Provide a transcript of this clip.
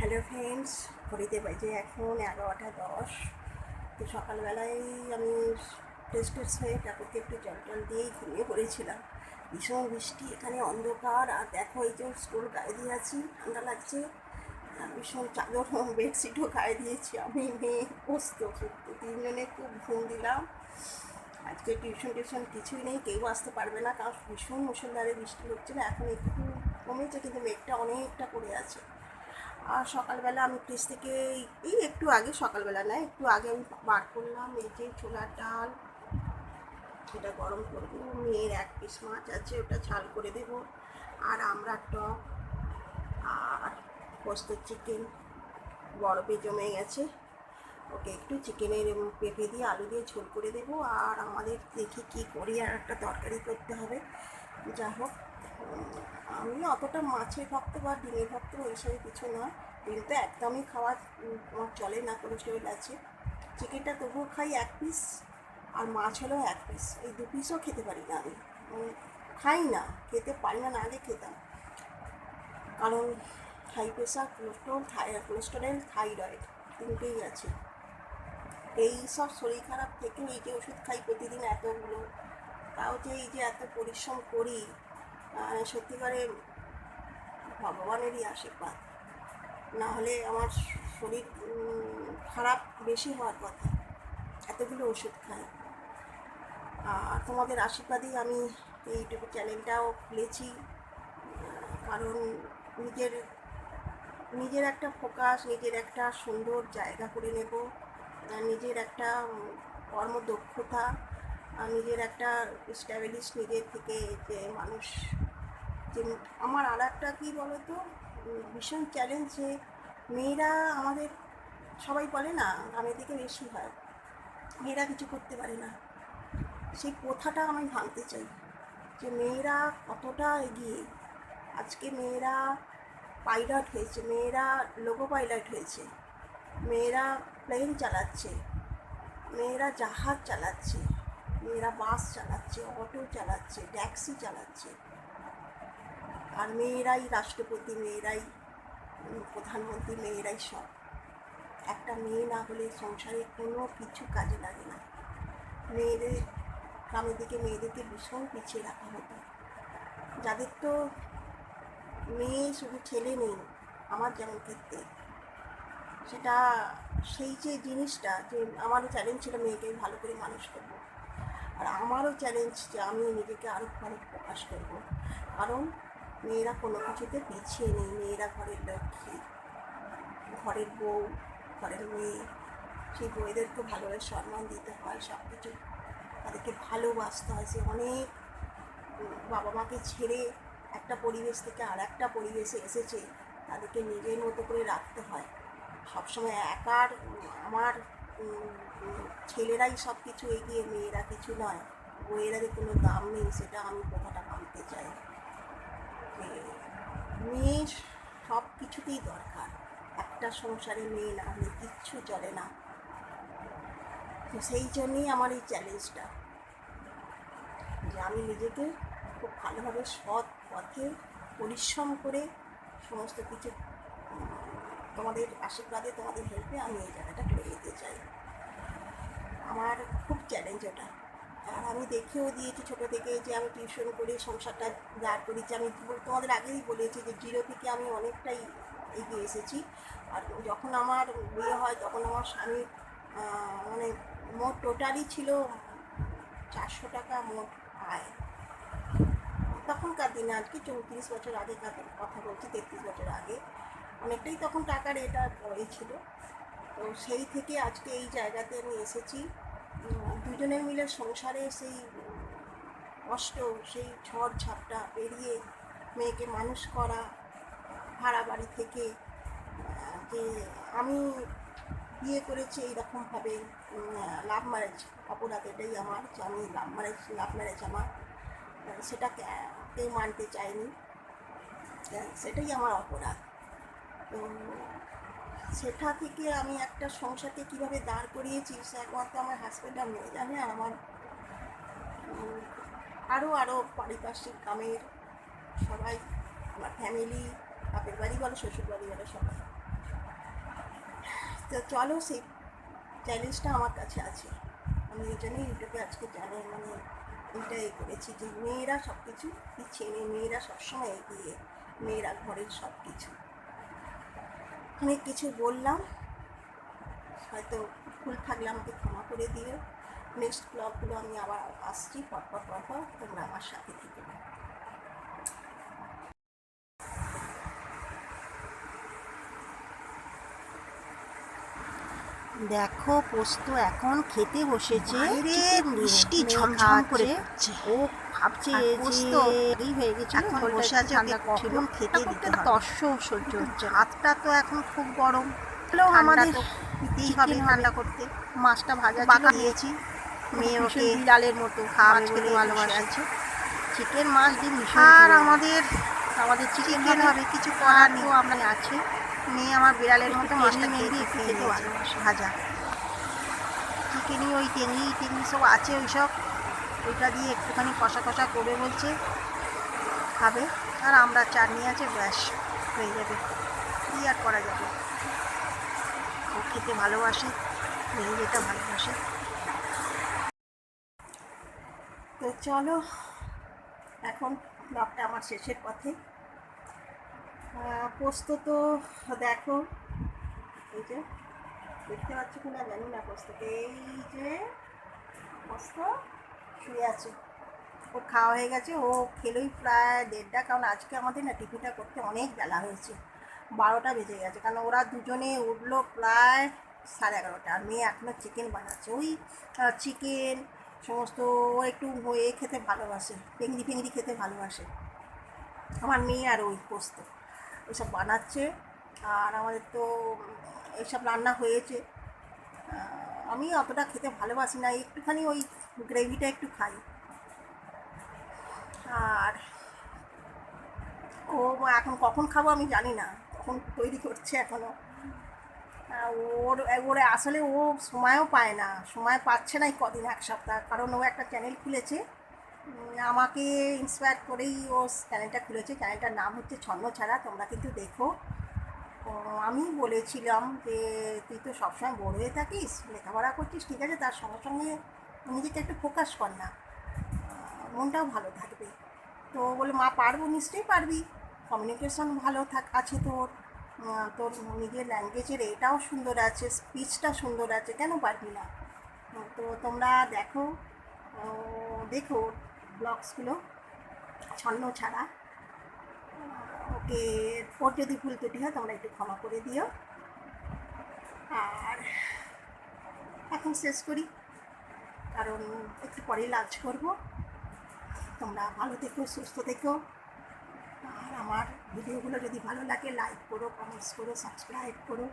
Hello friends, ঘড়িতে বাজে এখন এগারোটা দশ। তো সকালবেলায় আমি টেস্ট হয়ে ঠাকুরকে একটু জল টল দিয়েই ঘুমিয়ে পড়েছিলাম। ভীষণ বৃষ্টি, এখানে অন্ধকার, আর দেখো এই যে স্কুল গায়ে দিয়ে আছি, ঠান্ডা লাগছে। ভীষণ চাদর বেডশিটও গায়ে দিয়েছি আমি, মেয়ে বসতো সত্যি তিনজনে খুব ঘুম দিলাম। আজকে টিউশন টিউশন কিছুই নেই, কেউ আসতে পারবে না। কারণ ভীষণ মুসলধারে বৃষ্টি হচ্ছিল, এখন একটু কমেছে, কিন্তু মেঘটা অনেকটা করে আছে। আর সকালবেলা আমি ফ্রিজ থেকে এই একটু আগে, সকালবেলা না, একটু আগে আমি বার করলাম, এই যে ছোলার ডাল। সেটা গরম করব, মেয়ের এক পিস মাছ আছে, ওটা ঝাল করে দেবো। আর আমরা টক আর পোস্ত চিকেন বরফে জমে গেছে। ওকে একটু চিকেনের পেঁপে দিয়ে আলু দিয়ে ঝোল করে দেবো। আর আমাদের দেখি কি করি, আর একটা তরকারি করতে হবে। যা হোক। আমি অতটা মাছের ভক্ত বা ডিমের ভক্ত ওইসব কিছু নয় ডিম তো একদমই খাওয়া আমার চলে না কোলেস্টেরল আছে চিকেনটা তবুও খাই এক পিস আর মাছ হলেও এক পিস এই দু পিসও খেতে পারি না আমি। খাই না, খেতে পারি না না আগে খেতাম। কারণ হাই প্রেশার কোলেস্ট্রল থাই কোলেস্টেরল থাইরয়েড তিনটেই আছে। এই সব শরীর খারাপ থেকে এই যে ওষুধ খাই প্রতিদিন এতগুলো। তাও যে এই যে এত পরিশ্রম করি আহ, সত্যিকারে ভগবানেরই আশীর্বাদ। না হলে আমার শরীর খারাপ বেশি হওয়ার কথা। এতগুলো ওষুধ খাই। আর তোমাদের আশীর্বাদেই আমি এই ইউটিউব চ্যানেলটাও খুলেছি। কারণ নিজের নিজের একটা ফোকাস নিজের একটা সুন্দর জায়গা করে নেব। নিজের একটা কর্মদক্ষতা নিজের একটা স্ট্যাবলিশ নিজের থেকে যে মানুষ যে আমার আর একটা কী বলতো? ভীষণ চ্যালেঞ্জ যে মেয়েরা আমাদের সবাই বলে না, গ্রামের দিকে বেশি হয়। মেয়েরা কিছু করতে পারে না। সেই প্রথাটা আমি ভাঙতে চাই যে মেয়েরা কতটা এগিয়ে? আজকে মেয়েরা পাইলট হয়েছে, মেয়েরা লোগো পাইলট হয়েছে, মেয়েরা প্লেন চালাচ্ছে, মেয়েরা জাহাজ চালাচ্ছে, মেয়েরা বাস চালাচ্ছে অটো চালাচ্ছে ট্যাক্সি চালাচ্ছে। আর মেয়েরাই, রাষ্ট্রপতি মেয়েরাই, প্রধানমন্ত্রী মেয়েরাই সব। একটা মেয়ে না হলে সংসারে কোনো কিছু কাজে লাগে না। মেয়েদের, গ্রামের দিকে মেয়েদেরকে ভীষণ পিছিয়ে রাখা হতো। যাদের তো মেয়ে শুধু ছেলে নেই, আমার যেমন ক্ষেত্রে। সেটা, সেই যে জিনিসটা যে আমারও চ্যালেঞ্জ ছিল মেয়েকে ভালো করে মানুষ করব। আর আমারও চ্যালেঞ্জ যে আমি নিজেকে আরও ভালো প্রকাশ করব। কারণ মেয়েরা কোনো কিছুতে পিছিয়ে নেই। মেয়েরা ঘরের লক্ষ্মী, ঘরের বউ, ঘরের মেয়ে। সেই বউদেরকে ভালোভাবে সম্মান দিতে হয় সব কিছু তাদেরকে ভালোবাসতে হয়। সে অনেক বাবা মাকে ছেড়ে একটা পরিবেশ থেকে আর একটা পরিবেশে এসেছে। তাদেরকে নিজের মতো করে রাখতে হয়। সবসময় একার, আমার ছেলেরাই সব কিছু এগিয়ে, মেয়েরা কিছু নয়। বইয়েরাদের কোনো দাম নেই, সেটা আমি কথাটা মানতে চাই। যে মেয়ে সব কিছুতেই দরকার। একটা সংসারে মেয়ে না হলে কিচ্ছু চলে না। তো সেই জন্যই আমার এই চ্যালেঞ্জটা যে আমি নিজেকে খুব ভালোভাবে সৎ পথে পরিশ্রম করে সমস্ত কিছু তোমাদের আশীর্বাদে, তোমাদের হেল্পে আমি এই জায়গাটা করে যেতে চাই। আমার খুব চ্যালেঞ্জ ওটা। আর আমি দেখেও দিয়েছি ছোটো থেকে যে আমি টিউশন করে সংসারটা দাঁড় করেছি আমি তোমাদের আগেই বলেছি যে জিরো থেকে আমি অনেকটাই এগিয়ে এসেছি। আর যখন আমার বিয়ে হয়, তখন আমার স্বামী মানে মোট টোটালি ছিল চারশো টাকা মোট আয়। তখনকার দিনে আজকে চৌত্রিশ বছর আগেকার কথা বলছি, তেত্রিশ বছর আগে। অনেকটাই তখন টাকার আর পরে ছিল। তো সেই থেকে আজকে এই জায়গাতে আমি এসেছি। দুজনে মিলে সংসারে সেই কষ্ট, সেই ঝড় ঝাপটা পেরিয়ে মেয়েকে মানুষ করা, ভাড়া বাড়ি থেকে যে আমি বিয়ে করেছি এইরকমভাবে লাভ ম্যারেজ অপরাধ এটাই আমার যে আমি লাভ ম্যারেজ লাভ ম্যারেজ আমার। সেটা কেউ মানতে চায়নি। সেটাই আমার অপরাধ। তো সেটা থেকে আমি একটা সংসারকে কীভাবে দাঁড় করিয়েছি সে একমাত্র আমার হাজব্যান্ড আর মেয়ে জানে, আর আমার আরও আরও পারিপার্শ্বিক গ্রামের সবাই, আমার ফ্যামিলি বাপের বাড়ি বলো, শ্বশুর বাড়ি বলো, সবাই। তো চলো সেই চ্যালেঞ্জটা আমার কাছে আছে। আমি এই জন্যই ইউটিউবে আজকে চ্যানেল মানে এটাই করেছি যে মেয়েরা সব কিছু পিছিয়ে নেই, মেয়েরা সবসময় এগিয়ে, মেয়েরা ঘরের সব কিছু অনেক কিছু বললাম। হয়তো ভুল থাকলে আমাকে ক্ষমা করে দিও। নেক্সট ব্লগগুলো আমি আবার আসছি পরপর পরপর তোমরা আমার সাথে থেকে। দেখো পোস্ত এখন খেতে বসেছে। বৃষ্টি ঝমঝম করে ও ভাবছে পোস্ত হয়ে গেছে এখন এখন বসে বসে আছে, আছে কখন কখন খেতে দিতে তস্য সহ্য হচ্ছে না। তো এখন খুব গরম। হলো ঠান্ডা আমাদের দিতেই হবে। ঠান্ডা করতে। মাছটা ভাজা বাঁকা দিয়েছি। মেয়ে ওকে বিড়ালের মতো মাছ খেতে ভালোবাসে। ভালোবাসে আছে। চিকেন মাছ ভীষণ আর আমাদের আমাদের চিকেন হবে কিছু করার নেই। আমরা আছে। মেয়ে আমার বিড়ালের মতো মাছটা খেয়ে খেতে ভালোবাসে। ভাজা। চিকেনই ওই টেংরি টেংরি সব আছে ওই সব ওইটা দিয়ে একটুখানি কষা কষা করবে বলছে, খাবে। আর আমরা চাটনি আছে, ব্যাস, হয়ে যাবে। কী আর করা যাবে? ও খেতে ভালোবাসে মেয়ে যেটা ভালোবাসে। তো চলো, এখন ব্লগটা আমার শেষের পথে। পোস্ত তো দেখো, এই যে, দেখতে পাচ্ছ কিনা জানি না পোস্তকে। এই যে, পোস্ত। শুয়ে আছে। ওর খাওয়া হয়ে গেছে, ও খেলোই প্রায় দেড়টা, কারণ আজকে আমাদের না টিফিনটা করতে অনেক বেলা হয়েছে। বারোটা বেজে গেছে, কারণ ওরা দুজনে উঠল প্রায় সাড়ে এগারোটা। আর মেয়ে এখনও চিকেন বানাচ্ছে। ওই চিকেন সমস্ত ও একটু এ খেতে ভালোবাসে, পেংড়ি ফেংড়ি খেতে ভালোবাসে। আমার মেয়ে আর ওই পোস্ত। ওইসব বানাচ্ছে, আর আমাদের তো এইসব রান্না হয়েছে। আমি অতটা খেতে ভালোবাসি না, একটুখানি ওই গ্রেভিটা একটু খাই। আর ও এখন কখন খাব আমি জানি না, কখন তৈরি করছে এখনও ওর ওর আসলে ও সময়ও পায় না, সময় পাচ্ছে না কদিন, এক সপ্তাহ। কারণ ও একটা চ্যানেল খুলেছে আমাকে ইন্সপায়ার করেই ও চ্যানেলটা খুলেছে। চ্যানেলটার নাম হচ্ছে ছন্ন ছাড়া, তোমরা কিন্তু দেখো। আমি বলেছিলাম যে, তুই তো সবসময় বড় হয়ে থাকিস, লেখাপড়া করছিস, ঠিক আছে, তার সঙ্গে সঙ্গে নিজেকে একটু ফোকাস কর না। মনটাও ভালো থাকবে। তো বলে মা, পারব, নিশ্চয়ই পারবি। কমিউনিকেশন ভালো থাক, আছে তোর। তোর নিজের ল্যাঙ্গুয়েজের এটাও সুন্দর আছে স্পিচটা সুন্দর আছে, কেন পারবি না? তো তোমরা দেখো দেখো ব্লগসগুলো ছন্ন ছাড়া। ওর যদি ভুল ত্রুটি হয় তোমরা একটু ক্ষমা করে দিও। আর এখন শেষ করি, কারণ একটু পরেই লাঞ্চ করব। তোমরা ভালো থেকো, সুস্থ থেকো। আর আমার ভিডিওগুলো যদি ভালো লাগে লাইক করো কমেন্টস করো সাবস্ক্রাইব করো।